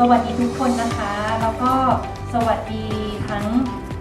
สวัสดีทุกคนนะคะ แล้วก็สวัสดีทั้ง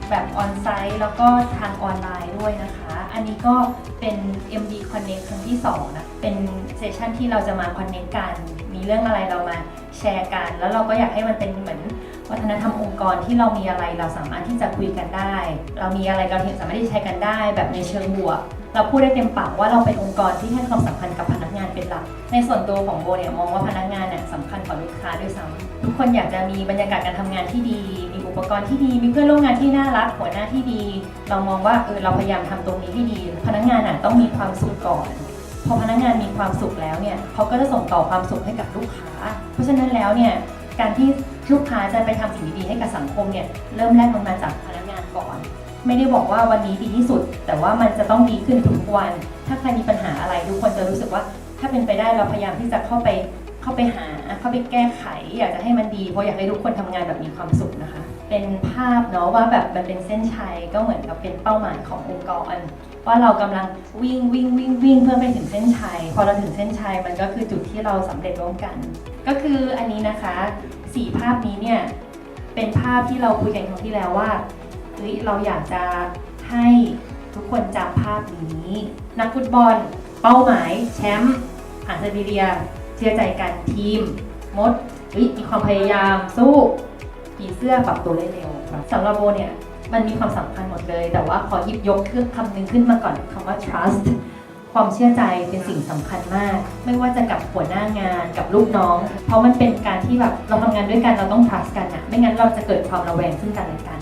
แบบออนไซต์แล้วก็ทางออนไลน์ด้วยนะคะ อันนี้ก็เป็น MD Connect ครั้งที่2นะ เป็นเซสชันที่เราจะมา Connect กัน มีเรื่องอะไรเรามาแชร์กัน แล้วเราก็อยากให้มันเป็นเหมือนวัฒนธรรมองค์กรที่เรามีอะไรเราสามารถที่จะคุยกันได้ เรามีอะไรเราสามารถที่จะใช้กันได้แบบในเชิงบวก เราพูดได้เต็มปากว่าเราเป็นองค์กรที่ให้ความสำคัญกับพนักงาน เป็นหลัก ในส่วนตัวของโบเนี่ยมองว่าพนักงานเนี่ยสำคัญกว่าลูกค้าด้วยซ้ำทุกคนอยากจะมีบรรยากาศการทำงานที่ดี มีอุปกรณ์ที่ดี มีเพื่อนร่วมงานที่น่ารักหัวหน้าที่ดี เรามองว่าเออเราพยายามทำตรงนี้ให้ดี พนักงานอะต้องมีความสุขก่อน พอพนักงานมีความสุขแล้วเนี่ยเขาก็จะส่งต่อความสุขให้กับลูกค้า เพราะฉะนั้นแล้วเนี่ยการที่ลูกค้าจะไปทำสิ่งดีๆให้กับสังคมเนี่ยเริ่มแรกมันมาจากพนักงานก่อน ไม่ได้บอกว่าวันนี้ดีที่สุด แต่ว่ามันจะต้องดีขึ้นทุกวัน ถ้าใครมีปัญหาอะไรทุกคนจะรู้สึกว่า ถ้าเป็นไปได้เราพยายามที่จะเข้าไปเข้าไปหาเข้าไปแก้ไข อยากจะให้มันดีเพราะอยากให้ทุกคนทำงานแบบมีความสุขนะคะ เป็นภาพเนาะว่าแบบมันเป็นเส้นชัยก็เหมือนกับเป็นเป้าหมายขององค์กรว่าเรากำลังวิ่งวิ่งวิ่งวิ่งเพื่อไปถึงเส้นชัย พอเราถึงเส้นชัยมันก็คือจุดที่เราสำเร็จร่วมกัน ก็คืออันนี้นะคะสี่ภาพนี้เนี่ยเป็นภาพที่เราคุยกันครั้งที่แล้วว่าเฮ้ยเราอยากจะให้ทุกคนจำภาพนี้ นักฟุตบอล เป้าหมายแชมป์ผ่านไซบีเรีย เชื่อใจกันทีม มดมีความพยายามสู้ผีเสื้อปรับตัวได้เร็วสำหรับโบเนี่ยมันมีความสำคัญหมดเลย แต่ว่าขอหยิบยกเครื่องคำหนึ่งขึ้นมาก่อนคำว่า trust ความเชื่อใจเป็นสิ่งสำคัญมาก ไม่ว่าจะกับหัวหน้างานกับลูกน้อง เพราะมันเป็นการที่แบบเราทำงานด้วยกันเราต้อง trust กันอะไม่งั้นเราจะเกิดความระแวงซึ่งกันและกัน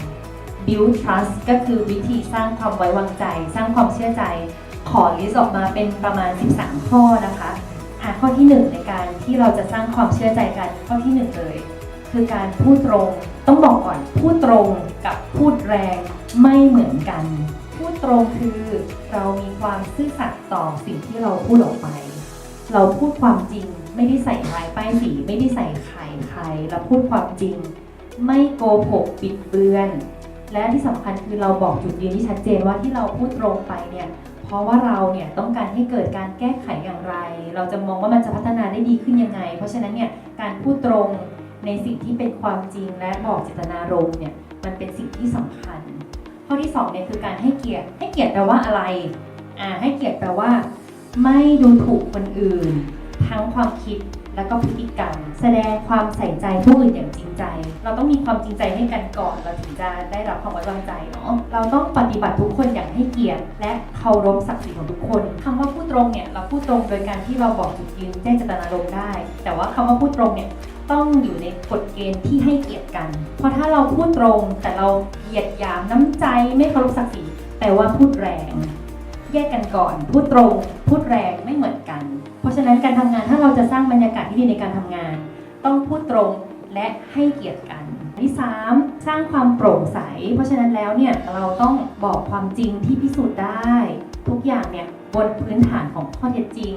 build trust ก็คือวิธีสร้างความไว้วางใจ สร้างความเชื่อใจ ขอลิสต์ออกมาเป็นประมาณ 13 ข้อนะคะอะข้อที่ 1 ในการที่เราจะสร้างความเชื่อใจกันข้อที่ 1 เลย คือการพูดตรงต้องบอกก่อนพูดตรงกับพูดแรงไม่เหมือนกัน พูดตรงคือเรามีความซื่อสัตย์ต่อสิ่งที่เราพูดออกไป เราพูดความจริงไม่ได้ใส่ลายป้ายสีไม่ได้ใส่ไข่ใครเราพูดความจริง ไม่โกหกปิดเบือน และที่สำคัญคือเราบอกจุดยืนที่ชัดเจนว่าที่เราพูดตรงไปเนี่ย เพราะว่าเราเนี่ยต้องการให้เกิดการแก้ไขอย่างไร เราจะมองว่ามันจะพัฒนาได้ดีขึ้นยังไง เพราะฉะนั้นเนี่ยการพูดตรงในสิ่งที่เป็นความจริงและบอกเจตนารมณ์เนี่ยมันเป็นสิ่งที่สำคัญ ข้อที่สองเนี่ยคือการให้เกียรติ ให้เกียรติแปลว่าอะไรอ่าให้เกียรติแปลว่า ไม่ดูถูกคนอื่น ทั้งความคิด และก็พฤติกรรม แสดงความใส่ใจผู้อื่นอย่างจริงใจ เราต้องมีความจริงใจให้กันก่อนเราถึงจะได้รับความไว้วางใจเนาะเราต้องปฏิบัติทุกคนอย่างให้เกียรติ และเคารพศักดิ์ศรีของทุกคนคำว่าพูดตรงเนี่ยเราพูดตรงโดยการที่เราบอกจุดยืนแจ้งเจตนารมณ์ได้ แต่ว่าคำว่าพูดตรงเนี่ยต้องอยู่ในกฎเกณฑ์ที่ให้เกียรติกัน เพราะถ้าเราพูดตรงแต่เราเหยียดหยามน้ำใจไม่เคารพศักดิ์ศรีแปลว่าพูดแรง แยกกันก่อน พูดตรง พูดแรงไม่เหมือนกันะฉะนั้นการทำงานถ้าเราจะสร้างบรรยากาศที่ดีในการทำงาน ต้องพูดตรงและให้เกียรติกันที่3สร้างความโปร่งใส เพราะฉะนั้นแล้วเนี่ยเราต้องบอกความจริงที่พิสูจน์ได้ ทุกอย่างเนี่ยบนพื้นฐานของข้อเท็จจริง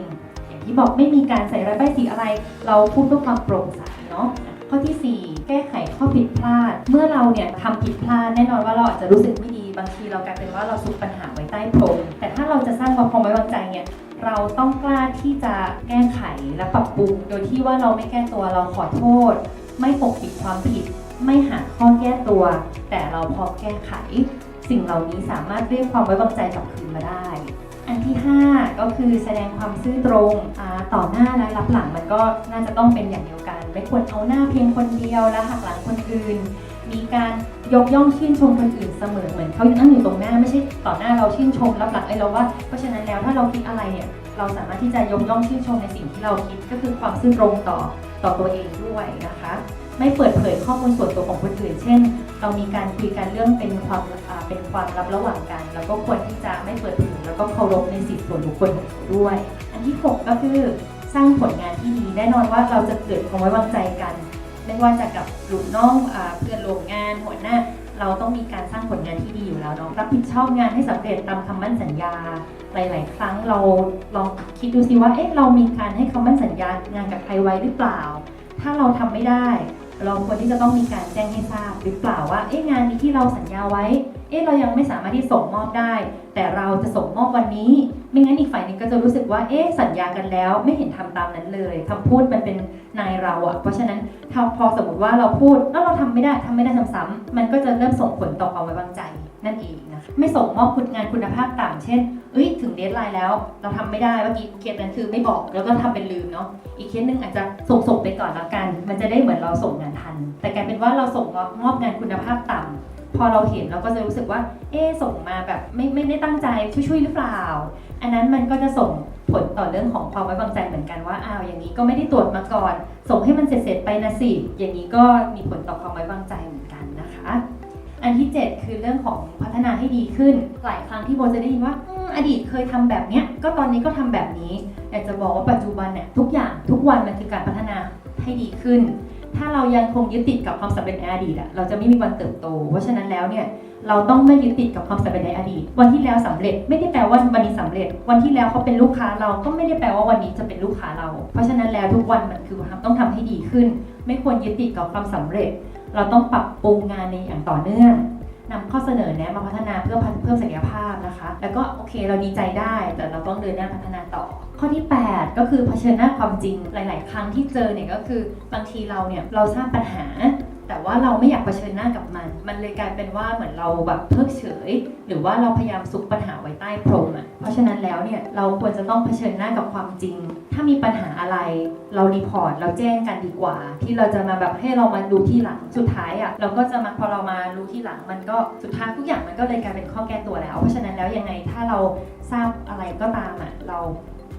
อย่างที่บอกไม่มีการใส่ร้ายป้ายสีอะไร เราพูดเพื่อความโปร่งใสเนาะข้อทีสี่ 4 แก้ไขข้อผิดพลาด เมื่อเราเนี่ยทำผิดพลาดแน่นอนว่าเราอาจจะรู้สึกไม่ดี บางทีเรากลายเป็นว่าเราซุกปัญหาไว้ใต้พรมแต่ถ้าเราจะสร้างความไว้วางใจเนี่ย เราต้องกล้าที่จะแก้ไขและปรับปรุง โดยที่ว่าเราไม่แก้ตัวเราขอโทษ ไม่ปกปิดความผิด ไม่หาข้อแก้ตัว แต่เราพร้อมแก้ไข สิ่งเหล่านี้สามารถเรียกความไว้วางใจกลับคืนมาได้ อันที่ 5 ก็คือแสดงความซื่อตรงต่อหน้าและรับหลังมันก็น่าจะต้องเป็นอย่างเดียวกัน ไม่ควรเอาหน้าเพียงคนเดียวและหักหลังคนอื่น มีการยกย่องชื่นชมคนอื่นเสมอเหมือนเขานั่งอยู่ตรงหน้าไม่ใช่ต่อหน้าเราชื่นชมรับหลังไอ้เราว่า เพราะฉะนั้นแล้วถ้าเราคิดอะไรเนี่ยเราสามารถที่จะยกย่องชื่นชมในสิ่งที่เราคิดก็คือความซื่อตรงต่อต่อตัวเองด้วยนะคะ ไม่เปิดเผยข้อมูลส่วนตัวของคนอื่น เช่น เรามีการคุยกันเรื่องเป็นความเป็นความลับระหว่างกัน แล้วก็ควรที่จะไม่เปิดเผยแล้วก็เคารพในสิทธิส่วนบุคคลของเขาด้วย อันที่ 6 ก็คือสร้างผลงานที่ดีแน่นอนว่าเราจะเกิดความไว้วางใจกัน ไม่ว่าจะกับลูกน้องเพื่อนร่วมงานหัวหน้า เราต้องมีการสร้างผลงานที่ดีอยู่แล้วเนาะรับผิดชอบงานให้สำเร็จตามคำมั่นสัญญา หลาย ๆ ครั้งเราลองคิดดูสิว่าเอ๊ะเรามีการให้คำมั่นสัญญางานกับใครไว้หรือเปล่า ถ้าเราทำไม่ได้ เราควรที่จะต้องมีการแจ้งให้ทราบหรือเปล่าว่าเอ๊ะงานนี้ที่เราสัญญาไว้เอ๊ะเรายังไม่สามารถที่ส่งมอบได้ แต่เราจะส่งมอบวันนี้ ไม่งั้นอีกฝ่ายหนึงก็จะรู้สึกว่าเอ๊ะสัญญากันแล้ว ไม่เห็นทำตามนั้นเลยคำพูดมันเป็นนายเราอะเพราะฉะนั้นถ้าพอสมมติว่าเราพูดแล้วเราทำไม่ได้ทำไม่ได้ซ้ำๆมันก็จะเริ่มส่งผลต่อความไว้วางใจ นั่นเองนะคะไม่ส่งมอบคุณงานคุณภาพต่ำเช่นเอ้ยถึงเดทไลน์แล้ว เราทำไม่ได้เมื่อกี้เคสนั้นคือไม่บอกแล้วก็ทำเป็นลืมเนาะอีกเคสหนึงอาจจะส่งส่งไปก่อนและกัน มันจะได้เหมือนเราส่งงานทัน แต่กลายเป็นว่าเราส่งมอบงานคุณภาพต่ำพอเราเห็นเราก็จะรู้สึกว่า เอ๊ส่งมาแบบไม่ไม่ได้ตั้งใจช่วยๆหรือเปล่า อันนั้นมันก็จะส่งผลต่อเรื่องของความไว้วางใจเหมือนกันว่าอ้าวอย่างนี้ก็ไม่ได้ตรวจมาก่อน ส่งให้มันเสร็จๆไปนะสิอย่างนี้ก็มีผลต่อความไว้วางใจ อันที่ 7 คือเรื่องของพัฒนาให้ดีขึ้น หลายครั้งที่โบจะได้ยินว่าอืมอดีตเคยทำแบบเนี้ย ก็ตอนนี้ก็ทำแบบนี้อยากจะบอกว่าปัจจุบันเนี่ยทุกอย่างทุกวันมันคือการพัฒนาให้ดีขึ้น ถ้าเรายังคงยึดติดกับความสำเร็จในอดีตอะเราจะไม่มีวันเติบโต เพราะฉะนั้นแล้วเนี่ยเราต้องไม่ยึดติดกับความสำเร็จในอดีต วันที่แล้วสำเร็จไม่ได้แปลว่าวันนี้สำเร็จ วันที่แล้วเขาเป็นลูกค้าเราก็ไม่ได้แปลว่าวันนี้จะเป็นลูกค้าเรา เพราะฉะนั้นแล้วทุกวันมันคือต้องทำให้ดีขึ้น ไม่ควรยึดติดกับความสำเร็จ เราต้องปรับปรุงงานในอย่างต่อเนื่องนำข้อเสนอแนะมาพัฒนาเพื่อเพิ่มศักยภาพนะคะ แล้วก็โอเคเราดีใจได้ แต่เราต้องเดินหน้าพัฒนาต่อ ข้อที่ 8 ก็คือเผชิญหน้าความจริงหลาย ๆ ครั้งที่เจอเนี่ยก็คือบางทีเราเนี่ยเราทราบปัญหา แต่ว่าเราไม่อยากเผชิญหน้ากับมัน มันเลยกลายเป็นว่าเหมือนเราแบบเพิกเฉย หรือว่าเราพยายามซุกปัญหาไว้ใต้พรมอะ เพราะฉะนั้นแล้วเนี่ยเราควรจะต้องเผชิญหน้ากับความจริง ถ้ามีปัญหาอะไร เรารีพอร์ตเราแจ้งกันดีกว่า ที่เราจะมาแบบให้เรามาดูที่หลัง สุดท้ายอะเราก็จะมาพอเรามารู้ที่หลัง มันก็สุดท้ายทุกอย่างมันก็เลยกลายเป็นข้อแก้ตัวแล้ว เพราะฉะนั้นแล้วยังไงถ้าเราทราบอะไรก็ตามอะเรา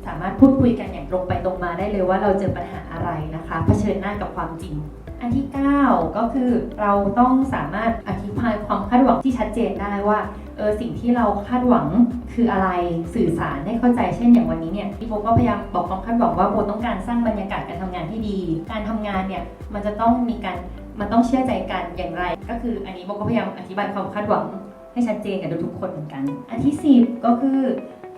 สามารถพูดคุยกันอย่างตรงไปตรงมาได้เลยว่าเราเจอปัญหาอะไรนะคะเผชิญหน้ากับความจริง อันที่ 9 ก็คือเราต้องสามารถอธิบายความคาดหวังที่ชัดเจนได้ว่าเออสิ่งที่เราคาดหวังคืออะไรสื่อสารให้เข้าใจเช่นอย่างวันนี้เนี่ยพี่โบก็พยายามบอกความคาดหวังว่าโบต้องการสร้างบรรยากาศการทำงานที่ดี การทำงานเนี่ยมันจะต้องมีการมันต้องเชื่อใจกันอย่างไร ก็คืออันนี้โบก็พยายามอธิบายความคาดหวังให้ชัดเจนกับทุกคนเหมือนกัน อันที่ 10 ก็คือ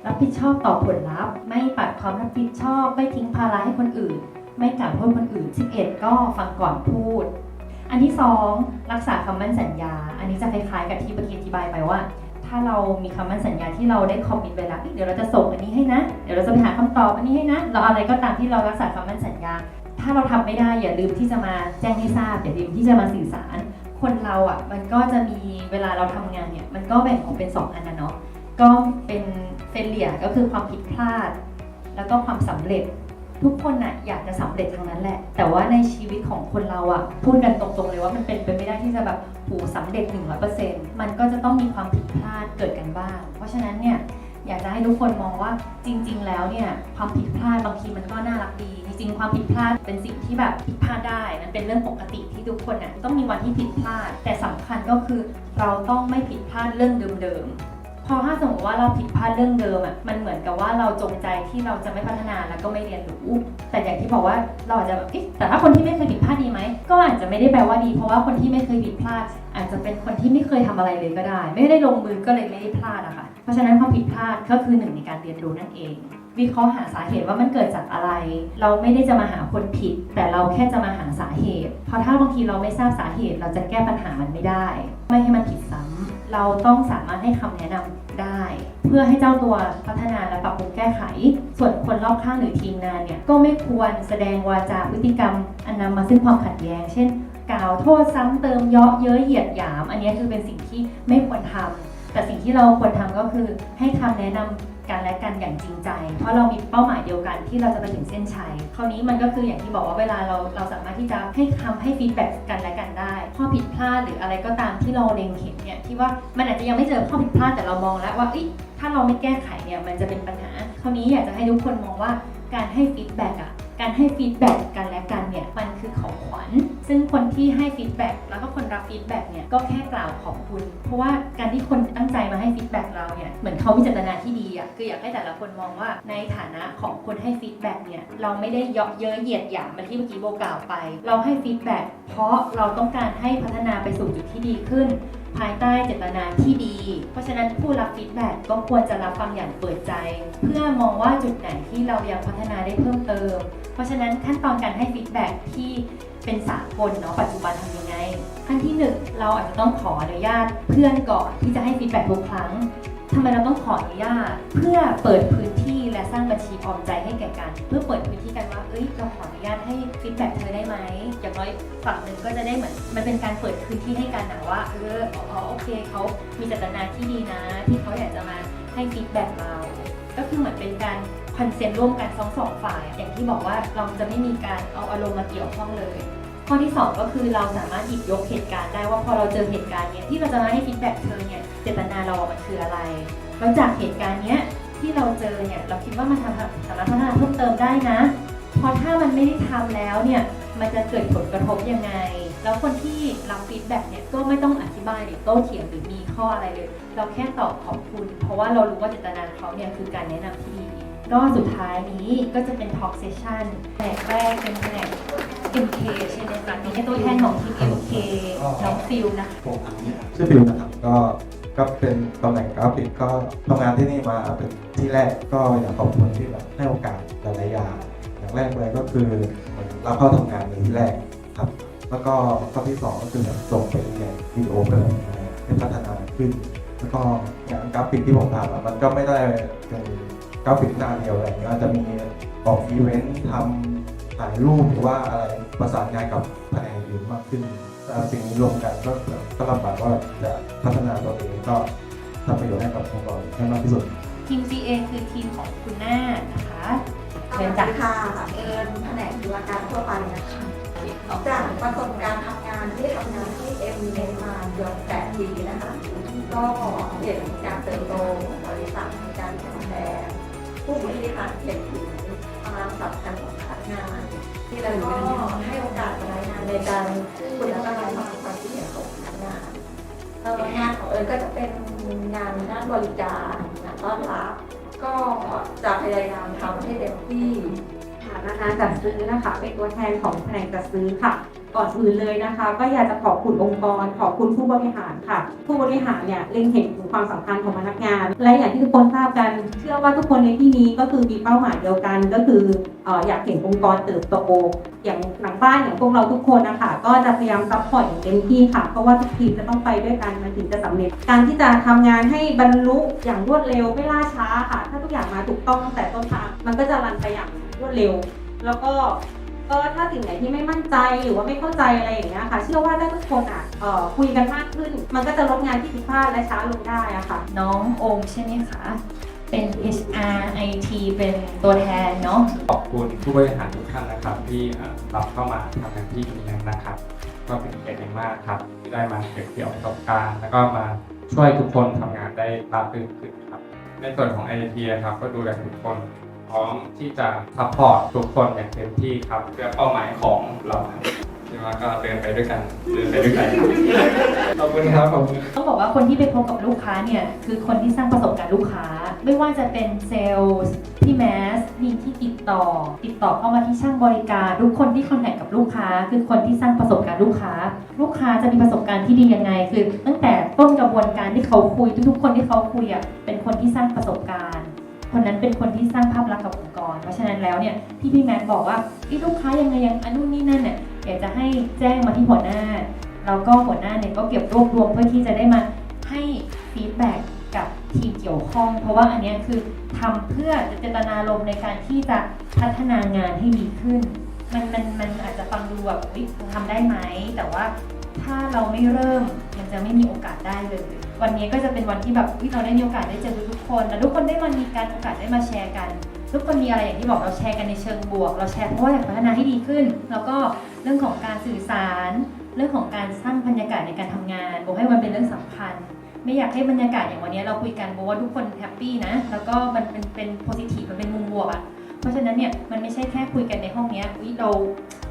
รับผิดชอบต่อผลลัพธ์ ไม่ปัดความรับผิดชอบไม่ทิ้งภาระให้คนอื่น ไม่กล่าวโทษคนอื่น 11 ก็ฟังก่อนพูด อันที่ 2 รักษาคำมั่นสัญญา อันนี้จะคล้ายๆกับที่เมื่อกี้อธิบายไปว่า ถ้าเรามีคำมั่นสัญญาที่เราได้คอมมิตไว้แล้วเดี๋ยวเราจะส่งอันนี้ให้นะ เดี๋ยวเราจะไปหาคำตอบอันนี้ให้นะ เราอะไรก็ตามที่เรารักษาคำมั่นสัญญา ถ้าเราทำไม่ได้อย่าลืมที่จะมาแจ้งให้ทราบ อย่าลืมที่จะมาสื่อสาร คนเราอะมันก็จะมีเวลาเราทำงานเนี่ยมันก็แบ่งออกเป็นสองอันนะเนาะก็เป็นเฟลเลียก็คือความผิดพลาด แล้วก็ความสำเร็จ ทุกคนน่ะอยากจะสำเร็จทั้งนั้นแหละ แต่ว่าในชีวิตของคนเราอะพูดกันตรงๆเลยว่ามันเป็นไปไม่ได้ที่จะแบบผูสำเร็จ100%มันก็จะต้องมีความผิดพลาดเกิดกันบ้าง เพราะฉะนั้นเนี่ยอยากจะให้ทุกคนมองว่าจริง ๆ แล้วเนี่ยความผิดพลาดบางทีมันก็น่ารักดี จริง ๆ ความผิดพลาดเป็นสิ่งที่แบบผิดพลาดได้ มันเป็นเรื่องปกติที่ทุกคนน่ะต้องมีวันที่ผิดพลาด แต่สำคัญก็คือเราต้องไม่ผิดพลาดเรื่องเดิมๆ พอถ้าสมมติว่าเราผิดพลาดเรื่องเดิมอะมันเหมือนกับว่าเราจงใจที่เราจะไม่พัฒนาแล้วก็ไม่เรียนรู้แต่อย่างที่บอกว่าเราอาจจะแบบเอ๊ะแต่ถ้าคนที่ไม่เคยผิดพลาดดีไหมก็อาจจะไม่ได้แปลว่าดี เพราะว่าคนที่ไม่เคยผิดพลาด อาจจะเป็นคนที่ไม่เคยทำอะไรเลยก็ได้ ไม่ได้ลงมือก็เลยไม่ได้พลาดอะค่ะเพราะฉะนั้นความผิดพลาดก็คือหนึ่งในการเรียนรู้นั่นเอง วิเคราะห์หาสาเหตุว่ามันเกิดจากอะไร เราไม่ได้จะมาหาคนผิด แต่เราแค่จะมาหาสาเหตุ เพราะถ้าบางทีเราไม่ทราบสาเหตุ เราจะแก้ปัญหามันไม่ได้ ไม่ให้มันผิดซ้ำเราต้องสามารถให้คำแนะนำ ได้ เพื่อให้เจ้าตัวพัฒนาและปรับปรุงแก้ไข ส่วนคนรอบข้างหรือทีมงานเนี่ยก็ไม่ควรแสดงวาจาพฤติกรรม อันนำมาซึ่งความขัดแย้ง เช่น กล่าวโทษซ้ำเติมเยาะเย้ยเหยียดหยาม อันนี้คือเป็นสิ่งที่ไม่ควรทำแต่สิ่งที่เราควรทำก็คือให้คำแนะนำ กันและกันอย่างจริงใจ เพราะเรามีเป้าหมายเดียวกันที่เราจะไปถึงเส้นชัย คราวนี้มันก็คืออย่างที่บอกว่าเวลาเราเราสามารถที่จะให้คำให้ฟีดแบ็กกันและกันได้ ข้อผิดพลาดหรืออะไรก็ตามที่เราเล็งเห็นเนี่ยที่ว่ามันอาจจะยังไม่เจอข้อผิดพลาดแต่เรามองแล้วว่าถ้าเราไม่แก้ไขเนี่ยมันจะเป็นปัญหา คราวนี้อยากจะให้ทุกคนมองว่าการให้ฟีดแบ็กอะการให้ฟีดแบ็กกันและกันเนี่ยมันคือของขวัญ ซึ่งคน ที่ให้ฟีดแบ็กแล้วก็คนรับฟีดแบ็กเนี่ยก็แค่กล่าวขอบคุณ เพราะว่าการที่คนตั้งใจมาให้ฟีดแบ็กเราเนี่ยเหมือนเขามีเจตนาที่ดีอะคืออยากให้แต่ละคนมองว่าในฐานะของคนให้ฟีดแบ็กเนี่ยเราไม่ได้เยาะเย้ยเหยียดหยามเหมันที่เมื่อกี้โบกล่าวไป เราให้ฟีดแบ็กเพราะเราต้องการให้พัฒนาไปสู่จุดที่ดีขึ้นภายใต้เจตนาที่ดี เพราะฉะนั้นผู้รับฟีดแบ็กก็ควรจะรับฟังอย่างเปิดใจ เพื่อมองว่าจุดไหนที่เรายังพัฒนาได้เพิ่มเติม เพราะฉะนั้นขั้นตอนการให้ฟีดแบ็กที่ เป็นสากลเนาะปัจจุบันทำยังไงขั้นที่หนึ่งเราอาจจะต้องขออนุญาตเพื่อนก่อนที่จะให้ฟีดแบ็กทุกครั้งทำไมเราต้องขออนุญาตเพื่อเปิดพื้นที่และสร้างบัญชีออมใจให้แก่กัน เพื่อเปิดพื้นที่กันว่าเอ้ยเราขออนุญาตให้ฟีดแบ็กเธอได้ไหมอย่างน้อยฝั่งหนึ่งก็จะได้เหมือน มันเป็นการเปิดพื้นที่ให้กันนะว่าเอออ๋อโอเคเขามีเจตนาที่ดีนะ ที่เขาอยากจะมาให้ฟีดแบ็กเราก็คือเหมือนเป็นการ อนเซนต์ร่วมกันทั้งสองฝ่าย อย่างที่บอกว่าเราจะไม่มีการเอาอารมณ์มาเกี่ยวข้องเลย ข้อที่ 2 ก็คือเราสามารถหยิบยกเหตุการณ์ได้ว่าพอเราเจอเหตุการณ์เนี้ยที่เราจะมาให้ฟีดแบ็กเธอเนี่ยเจตนาเราอะมันคืออะไรแล้วจากเหตุการณ์เนี้ยที่เราเจอเนี่ยเราคิดว่ามันทำสามารถพัฒนาเพิ่มเติมได้นะเพราะถ้ามันไม่ได้ทำแล้วเนี่ยมันจะเกิดผลกระทบยังไง แล้วคนที่รับฟีดแบ็กเนี่ยก็ไม่ต้องอธิบายหรือโต้เถียงหรือมีข้ออะไรเลย เราแค่ตอบขอบคุณ เพราะว่าเรารู้ว่าเจตนาเขาเนี่ยคือการแนะนำที่ดี ก็สุดท้ายนี้ก็จะเป็น talk session แผนกแรกเป็นแผนก MK ใช่ไหมคะมีแค่ตัวแทนของทีม MK น้องฟิลนะคะผมชื่อฟิวนะครับก็ก็เป็นตำแหน่งกราฟิกก็ทำงานที่นี่มาเป็นที่แรกก็อยากขอบคุณที่แบบให้โอกาสหลายๆอย่างอย่างแรกเลยก็คือเหมือนเราเข้าทำงานในที่แรกครับ แล้วก็ข้อที่สองก็คือแบบส่งไปเรียนวิดีโอเพิ่มให้พัฒนาขึ้น แล้วก็งานกราฟิกที่ผมทำมันก็ไม่ได้เป็น กราฟิกหน้าเดียวอะไรเงี้ยอาจจะมีออกอีเวนต์ทำถ่ายรูปหรือว่าอะไรประสานงานกับแผนกอื่นมากขึ้นเอาสิ่งนี้รวมกันก็ก็ลำบากว่าจะพัฒนาตัวเองก็ทำประโยชน์ให้กับองค์กรให้มากที่สุด ทีม CA คือทีมของคุณหน้านะคะสวัสดีค่ะเอิญแผนกธุรการทั่วไปนะคะจากประสบการณ์ทำงานที่ทำงานที่เอ็มเมาเกือบแปดปีนะคะ ก็เห็นการเติบโตของบริษัทในการเปลี่ยนแปลง ผู้บริหารเห็นถึงความสำคัญของพนักงานที่แล้วก็ให้โอกาสพนักงานในการคุณภาพความคิดเห็นของพนักงานงานของเอิญก็จะเป็นงานด้านบริการงานต้อนรับก็จะพยายามทำให้เต็มที่นะคะจัดซื้อนะคะเป็นตัวแทนของแผนกจัดซื้อค่ะ ก่อนอื่นเลยนะคะ ก็อยากจะขอบคุณองค์กร ขอบคุณผู้บริหารค่ะ ผู้บริหารเนี่ยเล็งเห็นถึงความสำคัญของพนักงาน และอย่างที่ทุกคนทราบกัน เชื่อว่าทุกคนในที่นี้ก็คือมีเป้าหมายเดียวกัน ก็คืออยากเห็นองค์กรเติบโตอย่างหลังบ้านอย่างพวกเราทุกคนนะคะก็จะพยายามซัพพอร์ตอย่างเต็มที่ค่ะ เพราะว่าทุกทีมจะต้องไปด้วยกันมันถึงจะสำเร็จ การที่จะทำงานให้บรรลุอย่างรวดเร็วไม่ล่าช้าค่ะ ถ้าทุกอย่างมาถูกต้องตั้งแต่ต้นทางมันก็จะรันไปอย่างรวดเร็ว แล้วก็ ก็ถ้าสิ่งไหนที่ไม่มั่นใจหรือว่าไม่เข้าใจอะไรอย่างเงี้ยค่ะ เชื่อว่าถ้าทุกคนอะเอ่อคุยกันมากขึ้น มันก็จะลดงานที่ผิดพลาดและช้าลงได้อะค่ะ น้องโอมใช่ไหมคะ เป็น HR IT เป็นตัวแทนเนาะ ขอบคุณผู้บริหารทุกท่านนะครับ ที่เอ่อรับเข้ามาทำงานที่นี้นะครับ ก็เป็นเกียรติอย่างมากครับที่ได้มาเก็บเกี่ยวประสบการณ์ แล้วก็มาช่วยทุกคนทำงานได้ราบรื่นขึ้นครับ ในส่วนของ i อครับก็ดูแลทุกคน พร้อมที่จะซัพพอร์ตทุกคนอย่างเต็มที่ครับเพื่อเป้าหมายของเราที่ว่าก็เดินไปด้วยกันเดินไปด้วยกันขอบคุณครับขอบคุณต้องบอกว่าคนที่ไปพบกับลูกค้าเนี่ยคือคนที่สร้างประสบการณ์ลูกค้า ไม่ว่าจะเป็นเซลล์พี่แมสทีมที่ติดต่อ ติดต่อเข้ามาที่ช่างบริการทุกคนที่คอนแทคกับลูกค้า คือคนที่สร้างประสบการณ์ลูกค้า ลูกค้าจะมีประสบการณ์ที่ดียังไง คือ ตั้งแต่ต้นกระบวนการที่เขาคุยทุกๆ คนที่เขาคุยอะเป็นคนที่สร้างประสบการณ์ คนนั้นเป็นคนที่สร้างภาพลักษณ์กับองค์กร เพราะฉะนั้นแล้วเนี่ยที่พี่แมนบอกว่าอีลูกค้ายังไงยังอันนู่นนี่นั่นเนี่ยอยากจะให้แจ้งมาที่หัวหน้าแล้วก็หัวหน้าเนี่ยก็เก็บรวบรวมเพื่อที่จะได้มาให้ฟีดแบ็กกับทีมเกี่ยวข้อง เพราะว่าอันนี้คือทำเพื่อเจตนารมณ์ในการที่จะพัฒนางานให้ดีขึ้น มันมันมันอาจจะฟังดูแบบอุ๊ยทำได้ไหม แต่ว่าถ้าเราไม่เริ่มมันจะไม่มีโอกาสได้เลย วันนี้ก็จะเป็นวันที่แบบอุ๊ยเราได้มีโอกาสได้เจอทุกคนแล้วทุกคนได้มามีการโอกาสได้มาแชร์กัน ทุกคนมีอะไรอย่างที่บอกเราแชร์กันในเชิงบวก เราแชร์เพราะว่าอยากพัฒนาให้ดีขึ้น แล้วก็เรื่องของการสื่อสาร เรื่องของการสร้างบรรยากาศในการทำงานโบให้มันเป็นเรื่องสำคัญไม่อยากให้บรรยากาศอย่างวันนี้เราคุยกันโบว่าทุกคนแฮปปี้นะ แล้วก็มันเป็นเป็นโพซิทีฟมันเป็นมุมบวกอะเพราะฉะนั้นเนี่ยมันไม่ใช่แค่คุยกันในห้องนี้ยอุ๊ยเรา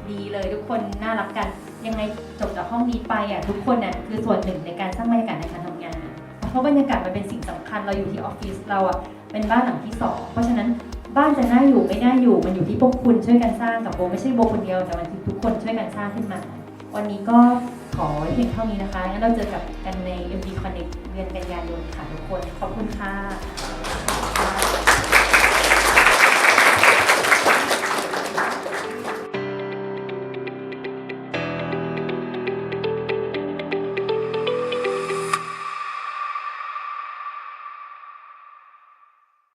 ดีเลยทุกคนน่ารักกัน ยังไงจบจากห้องนี้ไปอะทุกคนน่ะคือส่วนหนึ่งในการสร้างบรรยากาศในการ เพราะบรรยากาศมันเป็นสิ่งสำคัญเราอยู่ที่ออฟฟิศเราอะเป็นบ้านหลังที่สองเพราะฉะนั้นบ้านจะน่าอยู่ไม่น่าอยู่มันอยู่ที่พวกคุณช่วยกันสร้างกับโบไม่ใช่โบคนเดียวแต่มันคือทุกคนช่วยกันสร้างขึ้นมา วันนี้ก็ขอเพียงเท่านี้นะคะงั้นเราเจอกับกันใน MD Connect เดือนกันยายนค่ะทุกคนขอบคุณค่ะ